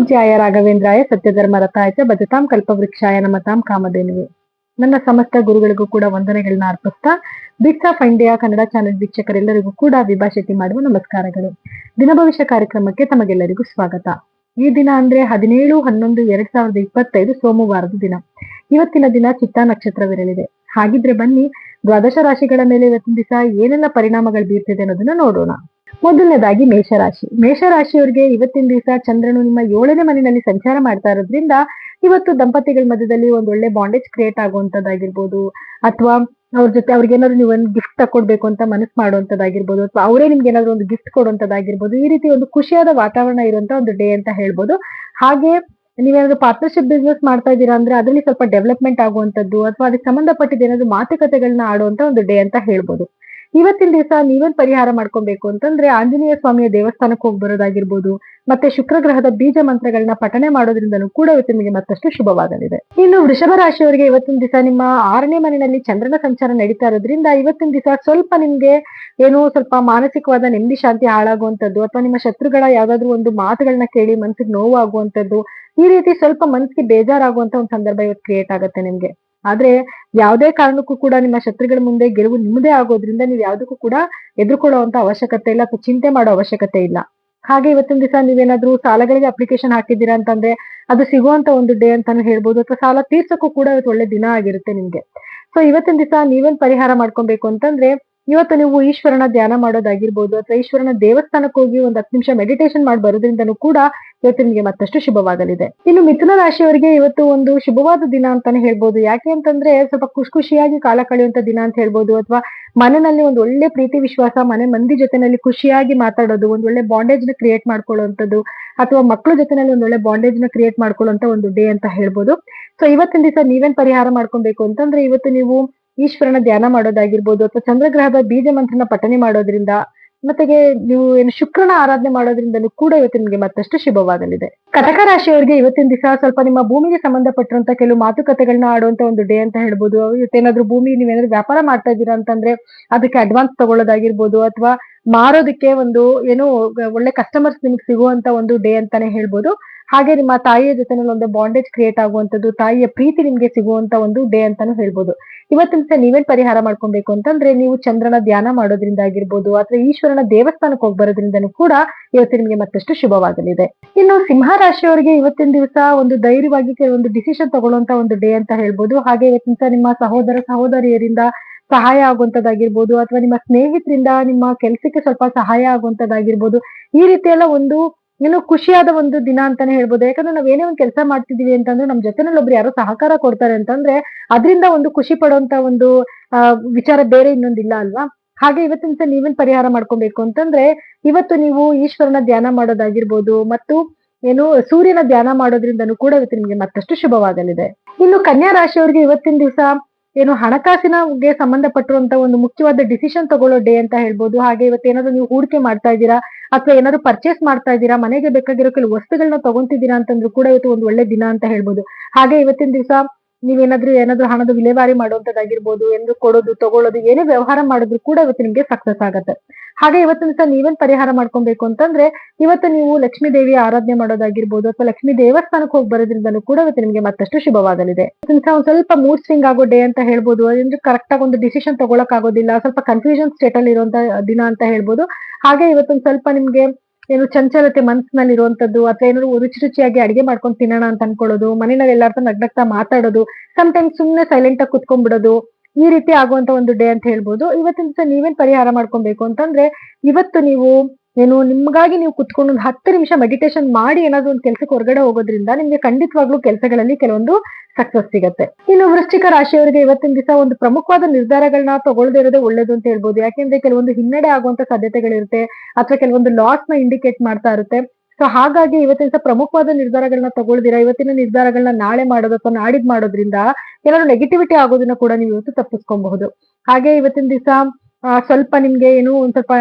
ಪೂಜ್ಯಾಯ ರಾಘವೇಂದ್ರಾಯ ಸತ್ಯಧರ್ಮ ರಥಾಯಚ ಭಜತಾಂ ಕಲ್ಪವೃಕ್ಷಾಯ ನಮತಾಂ ಕಾಮಧೇನುವೆ. ನನ್ನ ಸಮಸ್ತ ಗುರುಗಳಿಗೂ ಕೂಡ ವಂದನೆಗಳನ್ನ ಅರ್ಪಿಸ್ತಾ Bits of India Kannada channel ವೀಕ್ಷಕರೆಲ್ಲರಿಗೂ ಕೂಡ ವಿಭಾಷೆತಿ ಮಾಡುವ ನಮಸ್ಕಾರಗಳು. ದಿನ ಭವಿಷ್ಯ ಕಾರ್ಯಕ್ರಮಕ್ಕೆ ತಮಗೆಲ್ಲರಿಗೂ ಸ್ವಾಗತ. ಈ ದಿನ ಅಂದ್ರೆ ಹದಿನೇಳು, ಹನ್ನೊಂದು, ಎರಡ್ ಸಾವಿರದ ಇಪ್ಪತ್ತೈದು ಸೋಮವಾರದ ದಿನ. ಇವತ್ತಿನ ದಿನ ಚಿತ್ತಾ ನಕ್ಷತ್ರವಿರಲಿದೆ. ಹಾಗಿದ್ರೆ ಬನ್ನಿ ದ್ವಾದಶ ರಾಶಿಗಳ ಮೇಲೆ ಇವತ್ತಿನ ದಿವಸ ಏನೆಲ್ಲ ಪರಿಣಾಮಗಳು ಬೀರ್ತಿದೆ ಅನ್ನೋದನ್ನ ನೋಡೋಣ. ಮೊದಲನೇದಾಗಿ ಮೇಷರಾಶಿ. ಮೇಷರಾಶಿಯವರಿಗೆ ಇವತ್ತಿನ ದಿವಸ ಚಂದ್ರನು ನಿಮ್ಮ ಏಳನೇ ಮನೆಯಲ್ಲಿ ಸಂಚಾರ ಮಾಡ್ತಾ ಇರೋದ್ರಿಂದ ಇವತ್ತು ದಂಪತಿಗಳ ಮಧ್ಯದಲ್ಲಿ ಒಂದೊಳ್ಳೆ ಬಾಂಡೇಜ್ ಕ್ರಿಯೇಟ್ ಆಗುವಂತದ್ದಾಗಿರ್ಬೋದು. ಅಥವಾ ಅವ್ರ ಜೊತೆ ಅವ್ರಿಗೆ ಏನಾದ್ರು ನೀವು ಒಂದು ಗಿಫ್ಟ್ ತಕೊಡ್ಬೇಕು ಅಂತ ಮನಸ್ಸು ಮಾಡುವಂತದ್ದಾಗಿರ್ಬೋದು. ಅಥವಾ ಅವರೇ ನಿಮ್ಗೆ ಏನಾದ್ರು ಒಂದು ಗಿಫ್ಟ್ ಕೊಡುವಂತದ್ದಾಗಿರ್ಬೋದು. ಈ ರೀತಿ ಒಂದು ಖುಷಿಯಾದ ವಾತಾವರಣ ಇರುವಂತ ಒಂದು ಡೇ ಅಂತ ಹೇಳ್ಬೋದು. ಹಾಗೆ ನೀವೇನಾದ್ರು ಪಾರ್ಟ್ನರ್ಶಿಪ್ ಬಿಸ್ನೆಸ್ ಮಾಡ್ತಾ ಇದ್ದೀರಾ ಅಂದ್ರೆ ಅದರಲ್ಲಿ ಸ್ವಲ್ಪ ಡೆವಲಪ್ಮೆಂಟ್ ಆಗುವಂತದ್ದು, ಅಥವಾ ಅದಕ್ಕೆ ಸಂಬಂಧಪಟ್ಟಿದ್ದು ಏನಾದ್ರು ಮಾತುಕತೆಗಳನ್ನ ಆಡುವಂತ ಒಂದು ಡೇ ಅಂತ ಹೇಳ್ಬೋದು. ಇವತ್ತಿನ ದಿವಸ ನೀವೇನ್ ಪರಿಹಾರ ಮಾಡ್ಕೊಬೇಕು ಅಂತಂದ್ರೆ ಆಂಜನೇಯ ಸ್ವಾಮಿಯ ದೇವಸ್ಥಾನಕ್ಕೆ ಹೋಗಿ ಬರೋದಾಗಿರ್ಬೋದು, ಮತ್ತೆ ಶುಕ್ರ ಗ್ರಹದ ಬೀಜ ಮಂತ್ರಗಳನ್ನ ಪಠನೆ ಮಾಡೋದ್ರಿಂದಲೂ ಕೂಡ ಇವತ್ತು ನಿಮಗೆ ಮತ್ತಷ್ಟು ಶುಭವಾಗಲಿದೆ. ಇನ್ನು ವೃಷಭ ರಾಶಿಯವರಿಗೆ ಇವತ್ತಿನ ದಿವಸ ನಿಮ್ಮ ಆರನೇ ಮನೆಯಲ್ಲಿ ಚಂದ್ರನ ಸಂಚಾರ ನಡೀತಾ ಇರೋದ್ರಿಂದ ಇವತ್ತಿನ ದಿವಸ ಸ್ವಲ್ಪ ನಿಮ್ಗೆ ಏನೋ ಸ್ವಲ್ಪ ಮಾನಸಿಕವಾದ ನೆಮ್ಮದಿ ಶಾಂತಿ ಹಾಳಾಗುವಂತದ್ದು ಅಥವಾ ನಿಮ್ಮ ಶತ್ರುಗಳ ಯಾವ್ದಾದ್ರು ಒಂದು ಮಾತುಗಳನ್ನ ಕೇಳಿ ಮನ್ಸಿಗೆ ನೋವು ಆಗುವಂತದ್ದು ಈ ರೀತಿ ಸ್ವಲ್ಪ ಮನ್ಸಿಗೆ ಬೇಜಾರಾಗುವಂತ ಒಂದು ಸಂದರ್ಭ ಇವತ್ತು ಕ್ರಿಯೇಟ್ ಆಗುತ್ತೆ ನಿಮ್ಗೆ. ಆದ್ರೆ ಯಾವುದೇ ಕಾರಣಕ್ಕೂ ಕೂಡ ನಿಮ್ಮ ಶತ್ರುಗಳ ಮುಂದೆ ಗೆಲುವು ನಿಮ್ಮದೇ ಆಗೋದ್ರಿಂದ ನೀವು ಯಾವುದಕ್ಕೂ ಕೂಡ ಎದುರುಕೊಳ್ಳುವಂತ ಅವಶ್ಯಕತೆ ಇಲ್ಲ ಅಥವಾ ಚಿಂತೆ ಮಾಡೋ ಅವಶ್ಯಕತೆ ಇಲ್ಲ. ಹಾಗೆ ಇವತ್ತಿನ ದಿವಸ ನೀವೇನಾದ್ರೂ ಸಾಲಗಳಿಗೆ ಅಪ್ಲಿಕೇಶನ್ ಹಾಕಿದ್ದೀರಾ ಅಂತಂದ್ರೆ ಅದು ಸಿಗುವಂತ ಒಂದು ಡೇ ಅಂತಾನು ಹೇಳ್ಬೋದು ಅಥವಾ ಸಾಲ ತೀರ್ಸಕ್ಕೂ ಕೂಡ ಇವತ್ತು ಒಳ್ಳೆ ದಿನ ಆಗಿರುತ್ತೆ ನಿಮ್ಗೆ. ಸೊ ಇವತ್ತಿನ ದಿವಸ ನೀವೇನ್ ಪರಿಹಾರ ಮಾಡ್ಕೊಬೇಕು ಅಂತಂದ್ರೆ ಇವತ್ತು ನೀವು ಈಶ್ವರನ ಧ್ಯಾನ ಮಾಡೋದಾಗಿರ್ಬೋದು, ಅಥವಾ ಈಶ್ವರನ ದೇವಸ್ಥಾನಕ್ಕೆ ಹೋಗಿ ಒಂದು ಹತ್ತು ನಿಮಿಷ ಮೆಡಿಟೇಷನ್ ಮಾಡಿ ಬರೋದ್ರಿಂದನೂ ಕೂಡ ಇವತ್ತು ನಿಮಗೆ ಮತ್ತಷ್ಟು ಶುಭವಾಗಲಿದೆ. ಇನ್ನು ಮಿಥುನ ರಾಶಿಯವರಿಗೆ ಇವತ್ತು ಒಂದು ಶುಭವಾದ ದಿನ ಅಂತಾನೆ ಹೇಳ್ಬೋದು. ಯಾಕೆ ಅಂತಂದ್ರೆ ಸ್ವಲ್ಪ ಖುಷಿ ಖುಷಿಯಾಗಿ ಕಾಲ ಕಳೆಯುವಂತ ದಿನ ಅಂತ ಹೇಳ್ಬೋದು. ಅಥವಾ ಮನೆಯಲ್ಲಿ ಒಂದು ಒಳ್ಳೆ ಪ್ರೀತಿ ವಿಶ್ವಾಸ, ಮನೆ ಮಂದಿ ಜೊತೆನಲ್ಲಿ ಖುಷಿಯಾಗಿ ಮಾತಾಡೋದು, ಒಂದು ಒಳ್ಳೆ ಬಾಂಡೇಜ್ನ ಕ್ರಿಯೇಟ್ ಮಾಡ್ಕೊಳ್ಳುವಂಥದ್ದು, ಅಥವಾ ಮಕ್ಕಳ ಜೊತೆನಲ್ಲಿ ಒಂದು ಒಳ್ಳೆ ಬಾಂಡೇಜ್ನ ಕ್ರಿಯೇಟ್ ಮಾಡ್ಕೊಳ್ಳುವಂತ ಒಂದು ಡೇ ಅಂತ ಹೇಳ್ಬೋದು. ಸೊ ಇವತ್ತಿನ ದಿವಸ ನೀವೇನ್ ಪರಿಹಾರ ಮಾಡ್ಕೊಬೇಕು ಅಂತಂದ್ರೆ, ಇವತ್ತು ನೀವು ಈಶ್ವರನ ಧ್ಯಾನ ಮಾಡೋದಾಗಿರ್ಬೋದು ಅಥವಾ ಚಂದ್ರಗ್ರಹದ ಬೀಜ ಮಂತ್ರನ ಪಠನೆ ಮಾಡೋದ್ರಿಂದ, ಮತ್ತೆಗೆ ನೀವು ಏನು ಶುಕ್ರನ ಆರಾಧನೆ ಮಾಡೋದ್ರಿಂದಲೂ ಕೂಡ ಇವತ್ತು ನಿಮಗೆ ಮತ್ತಷ್ಟು ಶುಭವಾಗಲಿದೆ. ಕಟಕ ರಾಶಿಯವರಿಗೆ ಇವತ್ತಿನ ದಿವಸ ಸ್ವಲ್ಪ ನಿಮ್ಮ ಭೂಮಿಗೆ ಸಂಬಂಧಪಟ್ಟಿರುವಂತ ಕೆಲವು ಮಾತುಕತೆಗಳನ್ನ ಆಡುವಂತ ಒಂದು ಡೇ ಅಂತ ಹೇಳ್ಬೋದು. ಇವತ್ತೇನಾದ್ರೂ ಭೂಮಿ ನೀವೇನಾದ್ರೂ ವ್ಯಾಪಾರ ಮಾಡ್ತಾ ಇದ್ದೀರಾ ಅಂತಂದ್ರೆ ಅದಕ್ಕೆ ಅಡ್ವಾನ್ಸ್ ತಗೊಳ್ಳೋದಾಗಿರ್ಬೋದು ಅಥವಾ ಮಾರೋದಕ್ಕೆ ಒಂದು ಏನು ಒಳ್ಳೆ ಕಸ್ಟಮರ್ಸ್ ನಿಮ್ಗೆ ಸಿಗುವಂತ ಒಂದು ಡೇ ಅಂತಾನೆ ಹೇಳ್ಬೋದು. ಹಾಗೆ ನಿಮ್ಮ ತಾಯಿಯ ಜೊತೆ ಒಂದು ಬಾಂಡೇಜ್ ಕ್ರಿಯೇಟ್ ಆಗುವಂತದ್ದು ತಾಯಿಯ ಪ್ರೀತಿ ನಿಮ್ಗೆ ಸಿಗುವಂತ ಒಂದು ಡೇ ಅಂತಾನು ಹೇಳ್ಬೋದು. ಇವತ್ತಿನ ದಿವಸ ನೀವೇನ್ ಪರಿಹಾರ ಮಾಡ್ಕೊಬೇಕು ಅಂತಂದ್ರೆ ನೀವು ಚಂದ್ರನ ಧ್ಯಾನ ಮಾಡೋದ್ರಿಂದ ಆಗಿರ್ಬೋದು ಅಥವಾ ಈಶ್ವರನ ದೇವಸ್ಥಾನಕ್ಕೆ ಹೋಗಿ ಬರೋದ್ರಿಂದನೂ ಕೂಡ ಇವತ್ತು ನಿಮ್ಗೆ ಮತ್ತಷ್ಟು ಶುಭವಾಗಲಿದೆ. ಇನ್ನು ಸಿಂಹ ರಾಶಿಯವರಿಗೆ ಇವತ್ತಿನ ದಿವಸ ಒಂದು ಧೈರ್ಯವಾಗಿ ಕೆಲವೊಂದು ಡಿಸಿಷನ್ ತಗೊಳ್ಳುವಂತ ಒಂದು ಡೇ ಅಂತ ಹೇಳ್ಬೋದು. ಹಾಗೆ ಇವತ್ತಿನ ದಿವಸ ನಿಮ್ಮ ಸಹೋದರ, ಸಹೋದರಿಯರಿಂದ ಸಹಾಯ ಆಗುವಂತದ್ದಾಗಿರ್ಬೋದು ಅಥವಾ ನಿಮ್ಮ ಸ್ನೇಹಿತರಿಂದ ನಿಮ್ಮ ಕೆಲಸಕ್ಕೆ ಸ್ವಲ್ಪ ಸಹಾಯ ಆಗುವಂತದ್ದಾಗಿರ್ಬೋದು ಈ ರೀತಿ ಒಂದು ಏನು ಖುಷಿಯಾದ ಒಂದು ದಿನ ಅಂತಾನೆ ಹೇಳ್ಬೋದು. ಯಾಕಂದ್ರೆ ನಾವ್ ಏನೇ ಒಂದು ಕೆಲಸ ಮಾಡ್ತಿದೀವಿ ಅಂತಂದ್ರೆ ನಮ್ ಜೊತೆನಲ್ಲಿ ಒಬ್ರು ಯಾರೋ ಸಹಕಾರ ಕೊಡ್ತಾರೆ ಅಂತಂದ್ರೆ ಅದರಿಂದ ಒಂದು ಖುಷಿ ಪಡುವಂತ ಒಂದು ವಿಚಾರ ಬೇರೆ ಇನ್ನೊಂದಿಲ್ಲ ಅಲ್ವಾ? ಹಾಗೆ ಇವತ್ತಿನ ನೀವೇನ್ ಪರಿಹಾರ ಮಾಡ್ಕೊಬೇಕು ಅಂತಂದ್ರೆ ಇವತ್ತು ನೀವು ಈಶ್ವರನ ಧ್ಯಾನ ಮಾಡೋದಾಗಿರ್ಬೋದು ಮತ್ತು ಏನು ಸೂರ್ಯನ ಧ್ಯಾನ ಮಾಡೋದ್ರಿಂದನೂ ಕೂಡ ಇವತ್ತು ನಿಮ್ಗೆ ಮತ್ತಷ್ಟು ಶುಭವಾಗಲಿದೆ. ಇನ್ನು ಕನ್ಯಾ ರಾಶಿಯವರಿಗೆ ಇವತ್ತಿನ ದಿವಸ ಏನು ಹಣಕಾಸಿನಗೆ ಸಂಬಂಧಪಟ್ಟಿರುವಂತ ಒಂದು ಮುಖ್ಯವಾದ ಡಿಸಿಷನ್ ತಗೊಳ್ಳೋ ಡೇ ಅಂತ ಹೇಳ್ಬೋದು. ಹಾಗೆ ಇವತ್ತೇನಾದ್ರು ನೀವು ಹೂಡಿಕೆ ಮಾಡ್ತಾ ಇದ್ದೀರಾ, ಅಥವಾ ಏನಾದ್ರು ಪರ್ಚೇಸ್ ಮಾಡ್ತಾ ಇದ್ದೀರಾ, ಮನೆಗೆ ಬೇಕಾಗಿರೋ ಕೆಲವು ವಸ್ತುಗಳನ್ನ ತಗೊಂತಿದ್ದೀರಾ ಅಂತಂದ್ರು ಕೂಡ ಇವತ್ತು ಒಂದು ಒಳ್ಳೆ ದಿನ ಅಂತ ಹೇಳ್ಬೋದು. ಹಾಗೆ ಇವತ್ತಿನ ದಿವಸ ನೀವೇನಾದ್ರೂ ಏನಾದ್ರು ಹಣದ ವಿಲೇವಾರಿ ಮಾಡುವಂತದ್ದಾಗಿರ್ಬೋದು ಎಂದು ಕೊಡೋದು, ತಗೊಳ್ಳೋದು, ಏನೇ ವ್ಯವಹಾರ ಮಾಡಿದ್ರು ಕೂಡ ಇವತ್ತು ನಿಮ್ಗೆ ಸಕ್ಸಸ್ ಆಗತ್ತೆ. ಹಾಗೆ ಇವತ್ತಿನ ದಿವಸ ನೀವೇನ್ ಪರಿಹಾರ ಮಾಡ್ಕೊಬೇಕು ಅಂತಂದ್ರೆ, ಇವತ್ತು ನೀವು ಲಕ್ಷ್ಮೀ ದೇವಿ ಆರಾಧನೆ ಮಾಡೋದಾಗಿರ್ಬೋದು ಅಥವಾ ಲಕ್ಷ್ಮೀ ದೇವಸ್ಥಾನಕ್ಕೆ ಹೋಗಿ ಬರೋದ್ರಿಂದಲೂ ಕೂಡ ಇವತ್ತು ನಿಮ್ಗೆ ಮತ್ತಷ್ಟು ಶುಭವಾಗಲಿದೆ. ಒಂದ್ ಸ್ವಲ್ಪ ಮೂಡ್ ಸ್ವಿಂಗ್ ಆಗೋ ಡೇ ಅಂತ ಹೇಳ್ಬೋದು ಅಂದ್ರೆ ಕರೆಕ್ಟ್ ಆಗಿ ಒಂದು ಡಿಸಿಷನ್ ತಗೊಳಕ್ ಆಗೋದಿಲ್ಲ, ಸ್ವಲ್ಪ ಕನ್ಫ್ಯೂಷನ್ ಸ್ಟೇಟ್ ಅಲ್ಲಿ ಇರುವಂತ ದಿನ ಅಂತ ಹೇಳ್ಬೋದು. ಹಾಗೆ ಇವತ್ತೊಂದು ಸ್ವಲ್ಪ ನಿಮ್ಗೆ ಏನು ಚಂಚಲತೆ ಮನ್ಸಿನಲ್ಲಿ ಇರುವಂತದ್ದು ಅಥವಾ ಏನಾದ್ರು ರುಚಿ ರುಚಿಯಾಗಿ ಅಡಿಗೆ ಮಾಡ್ಕೊಂಡು ತಿನ್ನೋಣ ಅಂತ ಅನ್ಕೊಳ್ಳೋದು ಮನೆಯಲ್ಲಿ ಎಲ್ಲಾರ್ಥ ನಗ್ನಗ್ತಾ ಮಾತಾಡೋದು ಟೈಮ್ಸ್ ಸುಮ್ನೆ ಸೈಲೆಂಟ್ ಆಗಿ ಕುತ್ಕೊಂಡ್ಬಿಡೋದು, ಈ ರೀತಿ ಆಗುವಂತ ಒಂದು ಡೇ ಅಂತ ಹೇಳ್ಬೋದು. ಇವತ್ತಿನ ದಿವಸ ನೀವೇನ್ ಪರಿಹಾರ ಮಾಡ್ಕೊಬೇಕು ಅಂತಂದ್ರೆ, ಇವತ್ತು ನೀವು ಏನು, ನಿಮ್ಗಾಗಿ ನೀವು ಕುತ್ಕೊಂಡು ಒಂದು ಹತ್ತು ನಿಮಿಷ ಮೆಡಿಟೇಷನ್ ಮಾಡಿ ಏನಾದ್ರು ಒಂದು ಕೆಲಸಕ್ಕೆ ಹೊರಗಡೆ ಹೋಗೋದ್ರಿಂದ ನಿಮ್ಗೆ ಖಂಡಿತವಾಗ್ಲೂ ಕೆಲಸಗಳಲ್ಲಿ ಕೆಲವೊಂದು ಸಕ್ಸಸ್ ಸಿಗತ್ತೆ. ಇನ್ನು ವೃಶ್ಚಿಕ ರಾಶಿಯವರಿಗೆ ಇವತ್ತಿನ ದಿವಸ ಒಂದು ಪ್ರಮುಖವಾದ ನಿರ್ಧಾರಗಳನ್ನ ತಗೊಳ್ಳದೇ ಇರೋದೇ ಒಳ್ಳೇದು ಅಂತ ಹೇಳ್ಬೋದು. ಯಾಕೆಂದ್ರೆ ಕೆಲವೊಂದು ಹಿನ್ನಡೆ ಆಗುವಂತ ಸಾಧ್ಯತೆಗಳಿರುತ್ತೆ, ಅಥವಾ ಕೆಲವೊಂದು ಲಾಸ್ನ ಇಂಡಿಕೇಟ್ ಮಾಡ್ತಾ ಇರುತ್ತೆ. ಸೊ ಹಾಗಾಗಿ ಇವತ್ತಿನ ದಿವಸ ಪ್ರಮುಖವಾದ ನಿರ್ಧಾರಗಳನ್ನ ತಗೊಳ್ದಿರಾ? ಇವತ್ತಿನ ನಿರ್ಧಾರಗಳನ್ನ ನಾಳೆ ಮಾಡೋದು ಅಥವಾ ನಾಡಿದ್ ಮಾಡೋದ್ರಿಂದ ಏನಾದ್ರು ನೆಗೆಟಿವಿಟಿ ಆಗೋದನ್ನ ಕೂಡ ನೀವು ಇವತ್ತು ತಪ್ಪಿಸ್ಕೊಬಹುದು. ಹಾಗೆ ಇವತ್ತಿನ ದಿವಸ ಸ್ವಲ್ಪ ನಿಮ್ಗೆ ಏನು ಒಂದ್ ಸ್ವಲ್ಪ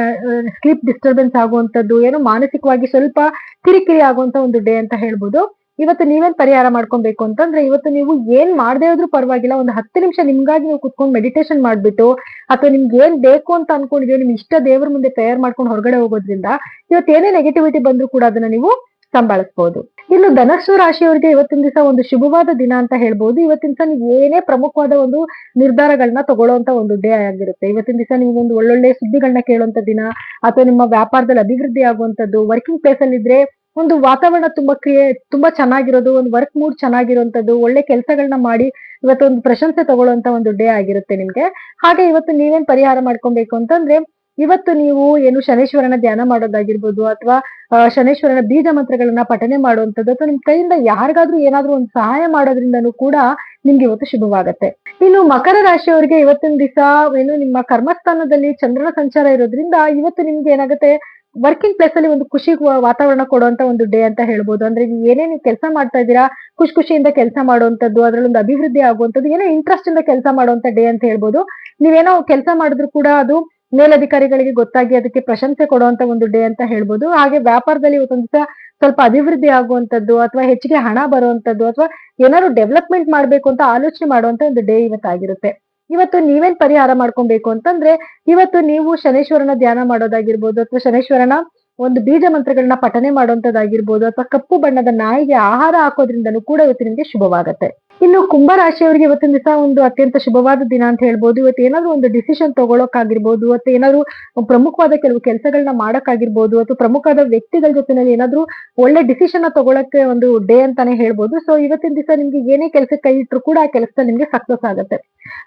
ಸ್ಲೀಪ್ ಡಿಸ್ಟರ್ಬೆನ್ಸ್ ಆಗುವಂತದ್ದು ಏನು ಮಾನಸಿಕವಾಗಿ ಸ್ವಲ್ಪ ಕಿರಿಕಿರಿ ಆಗುವಂತ ಒಂದು ಡೇ ಅಂತ ಹೇಳ್ಬೋದು. ಇವತ್ತು ನೀವೇನ್ ಪರಿಹಾರ ಮಾಡ್ಕೊಬೇಕು ಅಂತಂದ್ರೆ, ಇವತ್ತು ನೀವು ಏನ್ ಮಾಡದೇ ಹೋದ್ರೂ ಪರವಾಗಿಲ್ಲ, ಒಂದು ಹತ್ತು ನಿಮಿಷ ನಿಮ್ಗಾಗಿ ನೀವು ಕುತ್ಕೊಂಡು ಮೆಡಿಟೇಷನ್ ಮಾಡ್ಬಿಟ್ಟು, ಅಥವಾ ನಿಮ್ಗೆ ಏನ್ ಬೇಕು ಅಂತ ಅನ್ಕೊಂಡಿದೀವಿ ನಿಮ್ ಇಷ್ಟ ದೇವ್ರ ಮುಂದೆ ತಯಾರು ಮಾಡ್ಕೊಂಡು ಹೊರಗಡೆ ಹೋಗೋದ್ರಿಂದ, ಇವತ್ತು ಏನೇ ನೆಗೆಟಿವಿಟಿ ಬಂದ್ರು ಕೂಡ ಅದನ್ನ ನೀವು ಸಂಭಾಳಿಸಬಹುದು ಇನ್ನು ಧನಸ್ಸು ರಾಶಿಯವರಿಗೆ ಇವತ್ತಿನ ದಿವಸ ಒಂದು ಶುಭವಾದ ದಿನ ಅಂತ ಹೇಳ್ಬೋದು. ಇವತ್ತಿನ ದಿವಸ ನೀವು ಏನೇ ಪ್ರಮುಖವಾದ ಒಂದು ನಿರ್ಧಾರಗಳನ್ನ ತಗೊಳ್ಳುವಂತ ಒಂದು ಡೇ ಆಗಿರುತ್ತೆ. ಇವತ್ತಿನ ದಿವಸ ಒಂದು ಒಳ್ಳೊಳ್ಳೆ ಸುದ್ದಿಗಳನ್ನ ಕೇಳುವಂತ ದಿನ, ಅಥವಾ ನಿಮ್ಮ ವ್ಯಾಪಾರದಲ್ಲಿ ಅಭಿವೃದ್ಧಿ ಆಗುವಂತದ್ದು ವರ್ಕಿಂಗ್ ಪ್ಲೇಸ್ ಅಲ್ಲಿ ಇದ್ರೆ ಒಂದು ವಾತಾವರಣ ತುಂಬಾ ಕ್ರಿಯೆ, ತುಂಬಾ ಚೆನ್ನಾಗಿರೋದು, ಒಂದು ವರ್ಕ್ ಮೂಡ್ ಚೆನ್ನಾಗಿರುವಂತದ್ದು ಒಳ್ಳೆ ಕೆಲಸಗಳನ್ನ ಮಾಡಿ ಇವತ್ತೊಂದು ಪ್ರಶಂಸೆ ತಗೊಳ್ಳುವಂತ ಒಂದು ಡೇ ಆಗಿರುತ್ತೆ ನಿಮ್ಗೆ. ಹಾಗೆ ಇವತ್ತು ನೀವೇನ್ ಪರಿಹಾರ ಮಾಡ್ಕೊಬೇಕು ಅಂತಂದ್ರೆ ಇವತ್ತು ನೀವು ಏನು ಶನೇಶ್ವರನ ಧ್ಯಾನ ಮಾಡೋದಾಗಿರ್ಬೋದು ಅಥವಾ ಶನೇಶ್ವರನ ಬೀಜ ಮಂತ್ರಗಳನ್ನ ಪಠನೆ ಮಾಡುವಂಥದ್ದು ಅಥವಾ ನಿಮ್ ಕೈಯಿಂದ ಯಾರಿಗಾದ್ರೂ ಏನಾದ್ರೂ ಒಂದು ಸಹಾಯ ಮಾಡೋದ್ರಿಂದನೂ ಕೂಡ ನಿಮ್ಗೆ ಇವತ್ತು ಶುಭವಾಗತ್ತೆ. ಇನ್ನು ಮಕರ ರಾಶಿಯವರಿಗೆ ಇವತ್ತಿನ ದಿವಸ ಏನು ನಿಮ್ಮ ಕರ್ಮಸ್ಥಾನದಲ್ಲಿ ಚಂದ್ರನ ಸಂಚಾರ ಇರೋದ್ರಿಂದ ಇವತ್ತು ನಿಮ್ಗೆ ಏನಾಗುತ್ತೆ ವರ್ಕಿಂಗ್ ಪ್ಲೇಸ್ ಅಲ್ಲಿ ಒಂದು ಖುಷಿ ವಾತಾವರಣ ಕೊಡುವಂತ ಒಂದು ಡೇ ಅಂತ ಹೇಳ್ಬೋದು. ಅಂದ್ರೆ ನೀವು ಕೆಲಸ ಮಾಡ್ತಾ ಇದ್ದೀರಾ, ಖುಷಿ ಖುಷಿಯಿಂದ ಕೆಲಸ ಮಾಡುವಂತದ್ದು ಅದ್ರಲ್ಲಿ ಒಂದು ಅಭಿವೃದ್ಧಿ ಆಗುವಂತದ್ದು ಏನೋ ಇಂಟ್ರೆಸ್ಟ್ ಇಂದ ಕೆಲಸ ಮಾಡುವಂತ ಡೇ ಅಂತ ಹೇಳ್ಬೋದು. ನೀವೇನೋ ಕೆಲಸ ಮಾಡಿದ್ರು ಕೂಡ ಅದು ಮೇಲಧಿಕಾರಿಗಳಿಗೆ ಗೊತ್ತಾಗಿ ಅದಕ್ಕೆ ಪ್ರಶಂಸೆ ಕೊಡುವಂತ ಒಂದು ಡೇ ಅಂತ ಹೇಳ್ಬೋದು. ಹಾಗೆ ವ್ಯಾಪಾರದಲ್ಲಿ ಇವತ್ತೊಂದು ದಿವಸ ಸ್ವಲ್ಪ ಅಭಿವೃದ್ಧಿ ಆಗುವಂತದ್ದು ಅಥವಾ ಹೆಚ್ಚಿಗೆ ಹಣ ಬರುವಂತದ್ದು ಅಥವಾ ಏನಾದ್ರು ಡೆವಲಪ್ಮೆಂಟ್ ಮಾಡ್ಬೇಕು ಅಂತ ಆಲೋಚನೆ ಮಾಡುವಂತ ಒಂದು ಡೇ ಇವತ್ತಾಗಿರುತ್ತೆ. ಇವತ್ತು ನೀವೇನ್ ಪರಿಹಾರ ಮಾಡ್ಕೊಬೇಕು ಅಂತಂದ್ರೆ, ಇವತ್ತು ನೀವು ಶನೇಶ್ವರನ ಧ್ಯಾನ ಮಾಡೋದಾಗಿರ್ಬೋದು ಅಥವಾ ಶನೇಶ್ವರನ ಒಂದು ಬೀಜ ಮಂತ್ರಗಳನ್ನ ಪಠನೆ ಮಾಡುವಂತದ್ದಾಗಿರ್ಬೋದು ಅಥವಾ ಕಪ್ಪು ಬಣ್ಣದ ನಾಯಿಗೆ ಆಹಾರ ಹಾಕೋದ್ರಿಂದನೂ ಕೂಡ ಇವತ್ತು ನಿಮ್ಗೆ ಶುಭವಾಗತ್ತೆ. ಇನ್ನು ಕುಂಭ ರಾಶಿಯವರಿಗೆ ಇವತ್ತಿನ ದಿವಸ ಒಂದು ಅತ್ಯಂತ ಶುಭವಾದ ದಿನ ಅಂತ ಹೇಳ್ಬೋದು. ಇವತ್ತು ಏನಾದ್ರು ಒಂದು ಡಿಸಿಷನ್ ತಗೊಳಕ್ಕಾಗಿರ್ಬೋದು ಅಥವಾ ಏನಾದ್ರು ಪ್ರಮುಖವಾದ ಕೆಲವು ಕೆಲಸಗಳನ್ನ ಮಾಡಕ್ಕಾಗಿರ್ಬೋದು, ಅಥವಾ ಪ್ರಮುಖವಾದ ವ್ಯಕ್ತಿಗಳ ಜೊತೆನಲ್ಲಿ ಏನಾದ್ರು ಒಳ್ಳೆ ಡಿಸಿಷನ್ ತಗೊಳಕ್ಕೆ ಒಂದು ಡೇ ಅಂತಾನೆ ಹೇಳ್ಬೋದು. ಸೊ ಇವತ್ತಿನ ದಿವಸ ನಿಮ್ಗೆ ಏನೇ ಕೆಲಸ ಕೈ ಇಟ್ರು ಕೂಡ ಆ ಕೆಲಸದಲ್ಲಿ ನಿಮ್ಗೆ ಸಕ್ಸಸ್ ಆಗುತ್ತೆ.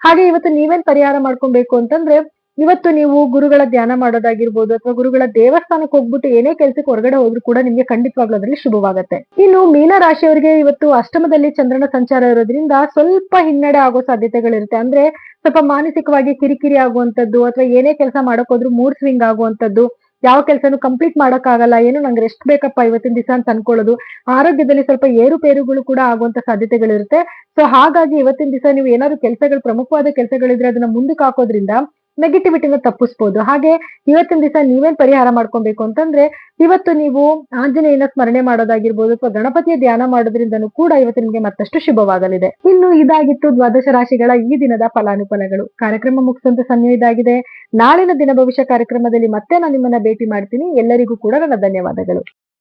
ಹಾಗೆ ಇವತ್ತು ನೀವೇನ್ ಪರಿಹಾರ ಮಾಡ್ಕೊಬೇಕು ಅಂತಂದ್ರೆ ಇವತ್ತು ನೀವು ಗುರುಗಳ ಧ್ಯಾನ ಮಾಡೋದಾಗಿರ್ಬೋದು ಅಥವಾ ಗುರುಗಳ ದೇವಸ್ಥಾನಕ್ಕೆ ಹೋಗ್ಬಿಟ್ಟು ಏನೇ ಕೆಲಸಕ್ಕೆ ಹೊರಗಡೆ ಹೋದ್ರು ಕೂಡ ನಿಮ್ಗೆ ಖಂಡಿತವಾಗ್ಲೂ ಅದ್ರಲ್ಲಿ ಶುಭವಾಗುತ್ತೆ. ಇನ್ನು ಮೀನ ರಾಶಿಯವರಿಗೆ ಇವತ್ತು ಅಷ್ಟಮದಲ್ಲಿ ಚಂದ್ರನ ಸಂಚಾರ ಇರೋದ್ರಿಂದ ಸ್ವಲ್ಪ ಹಿನ್ನಡೆ ಆಗೋ ಸಾಧ್ಯತೆಗಳಿರುತ್ತೆ. ಅಂದ್ರೆ ಸ್ವಲ್ಪ ಮಾನಸಿಕವಾಗಿ ಕಿರಿಕಿರಿ ಆಗುವಂತದ್ದು ಅಥವಾ ಏನೇ ಕೆಲಸ ಮಾಡಕ್ ಮೂರ್ ಸ್ವಿಂಗ್ ಆಗುವಂತದ್ದು ಯಾವ ಕೆಲಸನೂ ಕಂಪ್ಲೀಟ್ ಮಾಡೋಕ್ಕಾಗಲ್ಲ, ಏನು ನಂಗೆ ರೆಸ್ಟ್ ಬೇಕಪ್ಪ ಇವತ್ತಿನ ದಿವಸ ಅಂತ ಅನ್ಕೊಳ್ಳೋದು, ಆರೋಗ್ಯದಲ್ಲಿ ಸ್ವಲ್ಪ ಏರುಪೇರುಗಳು ಕೂಡ ಆಗುವಂತ ಸಾಧ್ಯತೆಗಳಿರುತ್ತೆ. ಸೊ ಹಾಗಾಗಿ ಇವತ್ತಿನ ದಿವಸ ನೀವು ಏನಾದ್ರು ಕೆಲಸಗಳು ಪ್ರಮುಖವಾದ ಕೆಲಸಗಳಿದ್ರೆ ಅದನ್ನ ಮುಂದಕ್ಕೆ ಹಾಕೋದ್ರಿಂದ ನೆಗೆಟಿವಿಟಿನ ತಪ್ಪಿಸ್ಬೋದು. ಹಾಗೆ ಇವತ್ತಿನ ದಿವಸ ನೀವೇನ್ ಪರಿಹಾರ ಮಾಡ್ಕೊಬೇಕು ಅಂತಂದ್ರೆ, ಇವತ್ತು ನೀವು ಆಂಜನೇಯನ ಸ್ಮರಣೆ ಮಾಡೋದಾಗಿರ್ಬೋದು ಅಥವಾ ಗಣಪತಿಯ ಧ್ಯಾನ ಮಾಡೋದ್ರಿಂದನೂ ಕೂಡ ಇವತ್ತು ನಿಮಗೆ ಮತ್ತಷ್ಟು ಶುಭವಾಗಲಿದೆ. ಇನ್ನು ಇದಾಗಿತ್ತು ದ್ವಾದಶ ರಾಶಿಗಳ ಈ ದಿನದ ಫಲಾನುಫಲಗಳು. ಕಾರ್ಯಕ್ರಮ ಮುಗಿಸುವಂತ ಸಮಯ ಇದಾಗಿದೆ. ನಾಳಿನ ದಿನ ಭವಿಷ್ಯ ಕಾರ್ಯಕ್ರಮದಲ್ಲಿ ಮತ್ತೆ ನಾನು ನಿಮ್ಮನ್ನ ಭೇಟಿ ಮಾಡ್ತೀನಿ. ಎಲ್ಲರಿಗೂ ಕೂಡ ನನ್ನ ಧನ್ಯವಾದಗಳು.